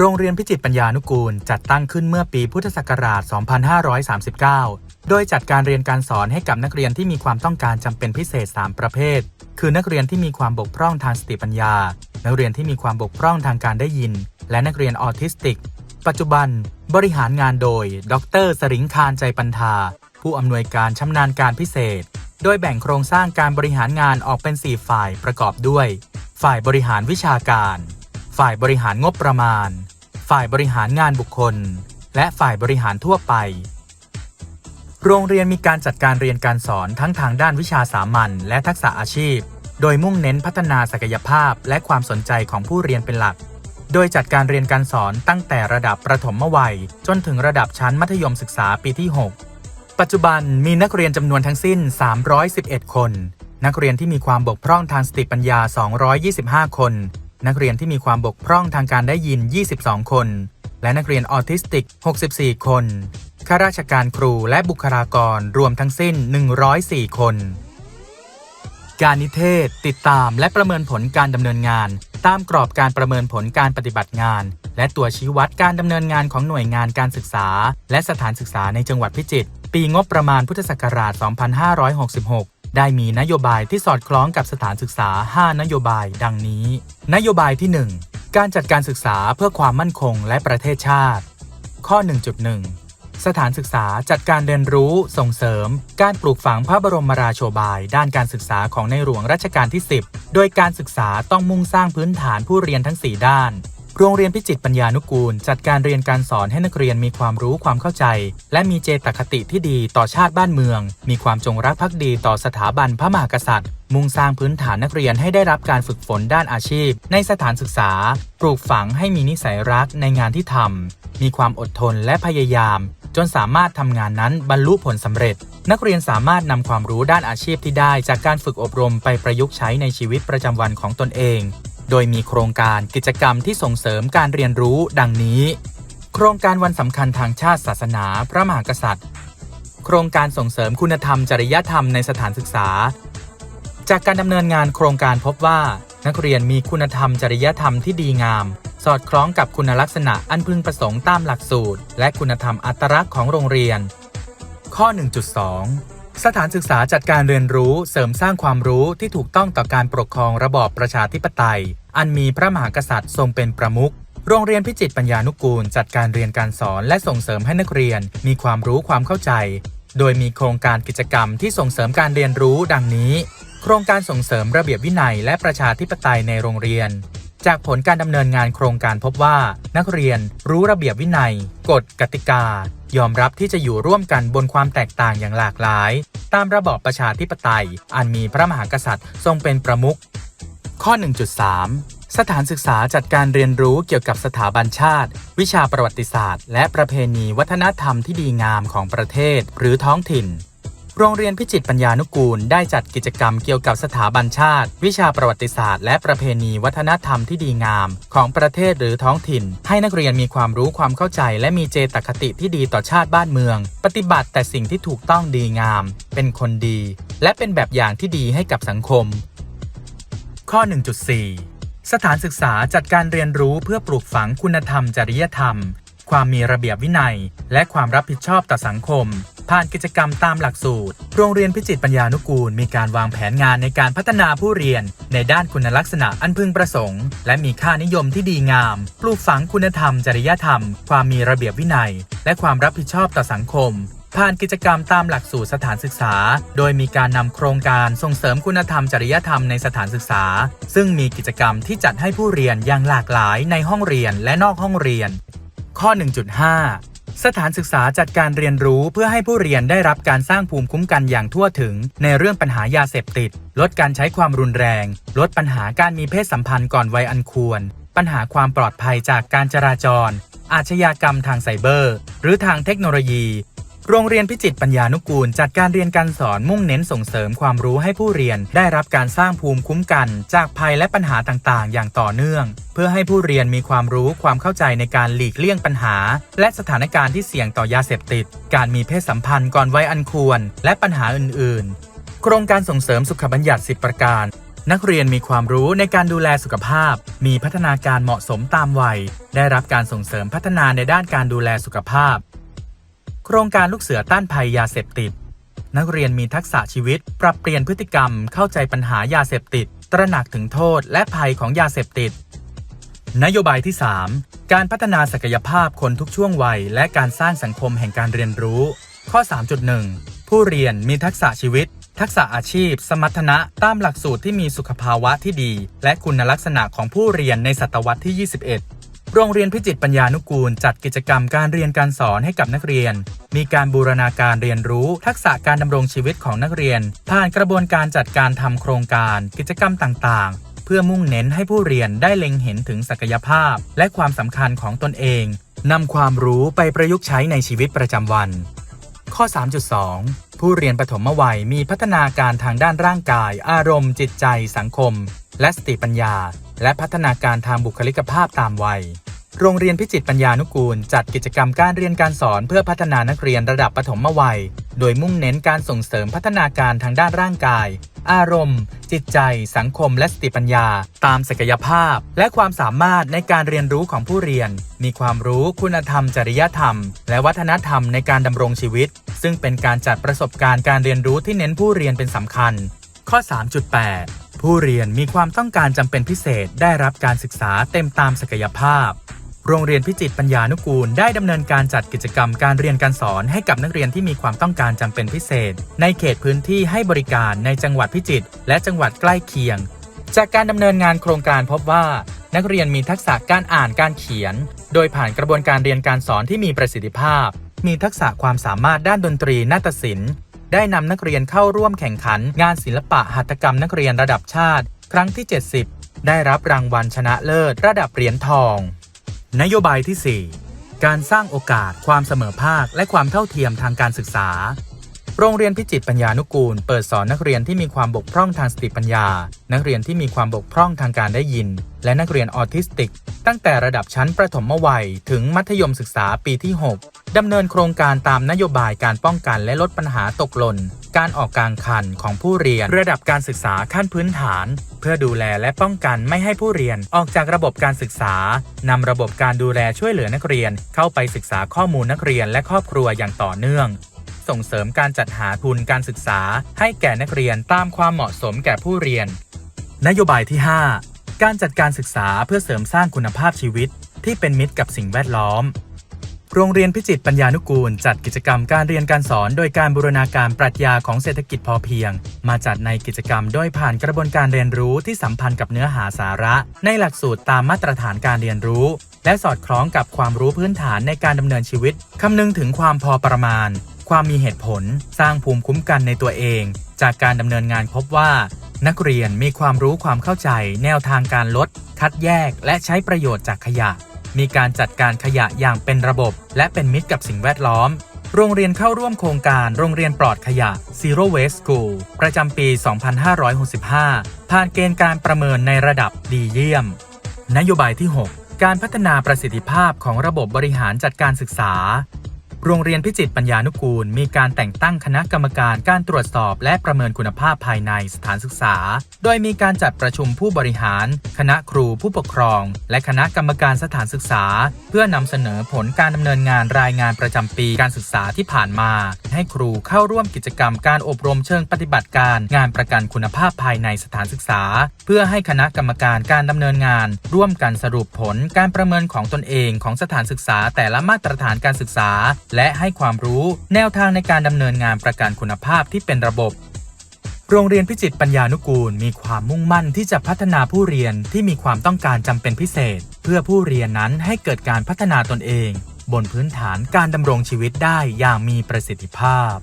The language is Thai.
โรงเรียนพิจิตรปัญญานุกูล จัดตั้งขึ้นเมื่อปีพุทธศักราช 2539 โดยจัดการเรียนการสอนให้กับนักเรียนที่มีความต้องการจำเป็นพิเศษ 3 ประเภท คือนักเรียนที่มีความบกพร่องทางสติปัญญา นักเรียนที่มีความบกพร่องทางการได้ยิน และนักเรียนออทิสติก ปัจจุบัน บริหารงานโดย ดร สริงคารใจปันธาผู้อำนวยการชำนาญการพิเศษ โดยแบ่งโครงสร้างการบริหารงานออกเป็น 4 ฝ่ายประกอบด้วย ฝ่ายบริหารวิชาการ ฝ่ายบริหารงบประมาณ ฝ่ายบริหารงานบุคคล และฝ่ายบริหารทั่วไป โรงเรียนมีการจัดการเรียนการสอนทั้งทางด้านวิชาสามัญและทักษะอาชีพ โดยมุ่งเน้นพัฒนาศักยภาพและความสนใจของผู้เรียนเป็นหลัก โดยจัดการเรียนการสอนตั้งแต่ระดับประถมวัย จนถึงระดับชั้นมัธยมศึกษาปีที่ 6 ปัจจุบันมีนักเรียนจำนวนทั้งสิ้น 311 คน นักเรียนที่มีความบกพร่องทางสติปัญญา 225 คน นักเรียนที่มีความบกพร่องทางการได้ยิน 22 คน และนักเรียนออทิสติก 64 คน ข้าราชการครูและบุคลากรรวมทั้งสิ้น 104 คน การนิเทศ ติดตามและประเมินผลการดำเนินงาน ตามกรอบการประเมินผลการปฏิบัติงาน และตัวชี้วัดการดำเนินงานของหน่วยงานการศึกษา และสถานศึกษาในจังหวัดพิจิตรปีงบประมาณพุทธศักราช 2566 ได้มีนโยบายที่สอดคล้องกับสถานศึกษา 5 นโยบายดังนี้ นโยบายที่ 1 การจัดการศึกษาเพื่อความมั่นคงและประเทศชาติ ข้อ 1.1 สถานศึกษาจัดการเรียนรู้ส่งเสริม การปลูกฝังพระบรมราโชบาย ด้านการศึกษาของในหลวงรัชกาลที่ 10 โดยการศึกษาต้องมุ่งสร้างพื้นฐานผู้เรียนทั้ง 4 ด้าน โรงเรียนพิจิตรปัญญานุกูล จัดการเรียนการสอนให้นักเรียนมีความรู้ความเข้าใจ และมีเจตคติที่ดีต่อชาติบ้านเมือง มีความจงรักภักดีต่อสถาบันพระมหากษัตริย์มุ่งสร้างพื้นฐานนักเรียนให้ได้รับการฝึกฝนด้านอาชีพ ในสถานศึกษา ปลูกฝังให้มีนิสัยรักในงานที่ทำ มีความอดทนและพยายาม จนสามารถทำงานนั้นบรรลุผลสำเร็จ นักเรียนสามารถนำความรู้ด้านอาชีพที่ได้ จากการฝึกอบรมไปประยุกต์ใช้ในชีวิตประจำวันของตนเอง โดยมีโครงการกิจกรรมที่ส่งเสริมการเรียนรู้ดังนี้ โครงการวันสำคัญทางชาติศาสนาพระมหากษัตริย์ โครงการส่งเสริมคุณธรรมจริยธรรมในสถานศึกษา จากการดำเนินงานโครงการพบว่า นักเรียนมีคุณธรรมจริยธรรมที่ดีงาม สอดคล้องกับคุณลักษณะอันพึงประสงค์ตามหลักสูตร และคุณธรรมอัตลักษณ์ของโรงเรียน ข้อ 1.2 สถานศึกษาจัดการเรียนรู้เสริมสร้างความรู้ที่ถูกต้องต่อการปกครองระบอบประชาธิปไตย อันมีพระมหากษัตริย์ทรงเป็นประมุขโรงเรียนพิจิตรปัญญานุกูล จัดการเรียนการสอนและส่งเสริมให้นักเรียนมีความรู้ความเข้าใจ โดยมีโครงการกิจกรรมที่ส่งเสริมการเรียนรู้ดังนี้ โครงการส่งเสริมระเบียบวินัยและประชาธิปไตยในโรงเรียน จากผลการดำเนินงานโครงการพบว่า นักเรียนรู้ระเบียบวินัย กฎกติกา ยอมรับที่จะอยู่ร่วมกันบนความแตกต่างอย่างหลากหลาย ตามระบอบประชาธิปไตย อันมีพระมหากษัตริย์ทรงเป็นประมุขข้อ 1.3 สถานศึกษาจัดการเรียนรู้เกี่ยวกับสถาบันชาติ วิชาประวัติศาสตร์ และประเพณีวัฒนธรรมที่ดีงามของประเทศหรือท้องถิ่น โรงเรียนพิจิตรปัญญานุกูล ได้จัดกิจกรรมเกี่ยวกับสถาบันชาติ วิชาประวัติศาสตร์และประเพณีวัฒนธรรมที่ดีงาม ของประเทศหรือท้องถิ่น ให้นักเรียนมีความรู้ความเข้าใจ และมีเจตคติที่ดีต่อชาติบ้านเมือง ปฏิบัติแต่สิ่งที่ถูกต้องดีงาม เป็นคนดี และเป็นแบบอย่างที่ดีให้กับสังคม ข้อ 1.4 สถานศึกษาจัดการเรียนรู้เพื่อปลูกฝังคุณธรรมจริยธรรม ความมีระเบียบวินัย และความรับผิดชอบต่อสังคม ผ่านกิจกรรมตามหลักสูตร โรงเรียนพิจิตรปัญญานุกูล มีการวางแผนงานในการพัฒนาผู้เรียน ในด้านคุณลักษณะอันพึงประสงค์ และมีค่านิยมที่ดีงาม ปลูกฝังคุณธรรม จริยธรรม ความมีระเบียบวินัย และความรับผิดชอบต่อสังคมผ่านกิจกรรมตามหลักสูตรสถานศึกษา โดยมีการนำโครงการส่งเสริมคุณธรรมจริยธรรมในสถานศึกษา ซึ่งมีกิจกรรมที่จัดให้ผู้เรียนอย่างหลากหลายในห้องเรียนและนอกห้องเรียน ข้อ 1.5 สถานศึกษาจัดการเรียนรู้เพื่อให้ผู้เรียนได้รับการสร้างภูมิคุ้มกันอย่างทั่วถึง ในเรื่องปัญหายาเสพติด ลดการใช้ความรุนแรง ลดปัญหาการมีเพศสัมพันธ์ก่อนวัยอันควร ปัญหาความปลอดภัยจากการจราจร อาชญากรรมทางไซเบอร์ หรือทางเทคโนโลยี โรงเรียนพิจิตรปัญญานุกูล จัดการเรียนการสอนมุ่งเน้นส่งเสริมความรู้ให้ผู้เรียน ได้รับการสร้างภูมิคุ้มกัน จากภัยและปัญหาต่างๆ อย่างต่อเนื่อง เพื่อให้ผู้เรียนมีความรู้ความเข้าใจในการหลีกเลี่ยงปัญหา และสถานการณ์ที่เสี่ยงต่อยาเสพติด การมีเพศสัมพันธ์ก่อนวัยอันควร และปัญหาอื่นๆ โครงการส่งเสริมสุขบัญญัติ 10 ประการนักเรียนมีความรู้ในการดูแลสุขภาพ มีพัฒนาการเหมาะสมตามวัย ได้รับการส่งเสริมพัฒนาในด้านการดูแลสุขภาพ โครงการลูกเสือต้านภัยยาเสพติด นักเรียนมีทักษะชีวิต ปรับเปลี่ยนพฤติกรรมเข้าใจปัญหายาเสพติด ตระหนักถึงโทษและภัยของยาเสพติด นโยบายที่ 3 การพัฒนาศักยภาพคนทุกช่วงวัย และการสร้างสังคมแห่งการเรียนรู้ ข้อ 3.1 ผู้เรียนมีทักษะชีวิต ทักษะอาชีพ สมรรถนะตามหลักสูตรที่มีสุขภาวะที่ดี และคุณลักษณะของผู้เรียนในศตวรรษที่ 21 โรงเรียนพิจิตรปัญญานุกูล จัดกิจกรรมการเรียนการสอนให้กับนักเรียน มีการบูรณาการเรียนรู้ทักษะการดำรงชีวิตของนักเรียน ผ่านกระบวนการจัดการทำโครงการ กิจกรรมต่างๆ เพื่อมุ่งเน้นให้ผู้เรียนได้เล็งเห็นถึงศักยภาพ และความสำคัญของตนเองนำความรู้ไปประยุกต์ใช้ในชีวิตประจำวัน ข้อ 3.2 ผู้เรียนปฐมวัยมีพัฒนาการทางด้านร่างกาย อารมณ์ จิตใจ สังคม และสติปัญญา และพัฒนาการทางบุคลิกภาพตามวัย โรงเรียนพิจิตรปัญญานุกูล จัดกิจกรรมการเรียนการสอนเพื่อพัฒนานักเรียนระดับปฐมวัย โดยมุ่งเน้นการส่งเสริมพัฒนาการทางด้านร่างกาย อารมณ์ จิตใจ สังคม และสติปัญญา ตามศักยภาพ และความสามารถในการเรียนรู้ของผู้เรียน มีความรู้คุณธรรม จริยธรรม และวัฒนธรรมในการดำรงชีวิต ซึ่งเป็นการจัดประสบการณ์การเรียนรู้ที่เน้นผู้เรียนเป็นสำคัญ ข้อ 3.8 ผู้เรียนมีความต้องการจำเป็นพิเศษได้รับการศึกษาเต็มตามศักยภาพ โรงเรียนพิจิตรปัญญานุกูลได้ดำเนินการจัดกิจกรรมการเรียนการสอนให้กับนักเรียนที่มีความต้องการจำเป็นพิเศษ ในเขตพื้นที่ให้บริการในจังหวัดพิจิตรและจังหวัดใกล้เคียง จากการดำเนินงานโครงการพบว่า นักเรียนมีทักษะการอ่านการเขียน โดยผ่านกระบวนการเรียนการสอนที่มีประสิทธิภาพ มีทักษะความสามารถด้านดนตรีนาฏศิลป์ ได้นำนักเรียนเข้าร่วมแข่งขัน งานศิลปะหัตถกรรมนักเรียนระดับชาติ ครั้งที่ 70 ได้รับรางวัลชนะเลิศ ระดับเหรียญทอง นโยบายที่ 4 การสร้างโอกาส ความเสมอภาค และความเท่าเทียมทางการศึกษา โรงเรียนพิจิตรปัญญานุกูล เปิดสอนนักเรียนที่มีความบกพร่องทางสติปัญญา นักเรียนที่มีความบกพร่องทางการได้ยิน และนักเรียนออทิสติก ตั้งแต่ระดับชั้นประถมวัย ถึงมัธยมศึกษาปีที่ 6 ดำเนินโครงการตามนโยบายการป้องกันและลดปัญหาตกหล่น การออกกลางคันของผู้เรียน ระดับการศึกษาขั้นพื้นฐาน เพื่อดูแลและป้องกันไม่ให้ผู้เรียนออกจากระบบการศึกษานำระบบการดูแลช่วยเหลือนักเรียน เข้าไปศึกษาข้อมูลนักเรียนและครอบครัวอย่างต่อเนื่อง ส่งเสริมการจัดหาทุนการศึกษา ให้แก่นักเรียนตามความเหมาะสมแก่ผู้เรียน นโยบายที่ 5 การจัดการศึกษาเพื่อเสริมสร้างคุณภาพชีวิต ที่เป็นมิตรกับสิ่งแวดล้อม โรงเรียนพิจิตรปัญญานุกูล จัดกิจกรรมการเรียนการสอนโดยการบูรณาการปรัชญาของเศรษฐกิจพอเพียง มาจัดในกิจกรรมโดยผ่านกระบวนการเรียนรู้ที่สัมพันธ์กับเนื้อหาสาระ ในหลักสูตรตามมาตรฐานการเรียนรู้และสอดคล้องกับความรู้พื้นฐานในการดำเนินชีวิต คำนึงถึงความพอประมาณ ความมีเหตุผล สร้างภูมิคุ้มกันในตัวเอง จากการดำเนินงานพบว่า นักเรียนมีความรู้ความเข้าใจ แนวทางการลด คัดแยก และใช้ประโยชน์จากขยะ มีการจัดการขยะอย่างเป็นระบบ และเป็นมิตรกับสิ่งแวดล้อม โรงเรียนเข้าร่วมโครงการโรงเรียนปลอดขยะ Zero Waste School ประจำปี 2565 ผ่านเกณฑ์การประเมินในระดับดีเยี่ยม นโยบายที่ 6 การพัฒนาประสิทธิภาพของระบบบริหารจัดการศึกษา โรงเรียนพิจิตรปัญญานุกูล มีการแต่งตั้งคณะกรรมการการตรวจสอบและประเมินคุณภาพภายในสถานศึกษา โดยมีการจัดประชุมผู้บริหาร คณะครูผู้ปกครอง และคณะกรรมการสถานศึกษา เพื่อนำเสนอผลการดำเนินงานรายงานประจำปีการศึกษาที่ผ่านมา ให้ครูเข้าร่วมกิจกรรมการอบรมเชิงปฏิบัติการ งานประกันคุณภาพภายในสถานศึกษา เพื่อให้คณะกรรมการการดำเนินงาน ร่วมกันสรุปผลการประเมินของตนเองของสถานศึกษาแต่ละมาตรฐานการศึกษาและให้ความรู้แนวทางในการดำเนินงานประกันคุณภาพที่เป็นระบบ โรงเรียนพิจิตรปัญญานุกูล มีความมุ่งมั่นที่จะพัฒนาผู้เรียนที่มีความต้องการจำเป็นพิเศษ เพื่อผู้เรียนนั้นให้เกิดการพัฒนาตนเอง บนพื้นฐานการดำรงชีวิตได้อย่างมีประสิทธิภาพ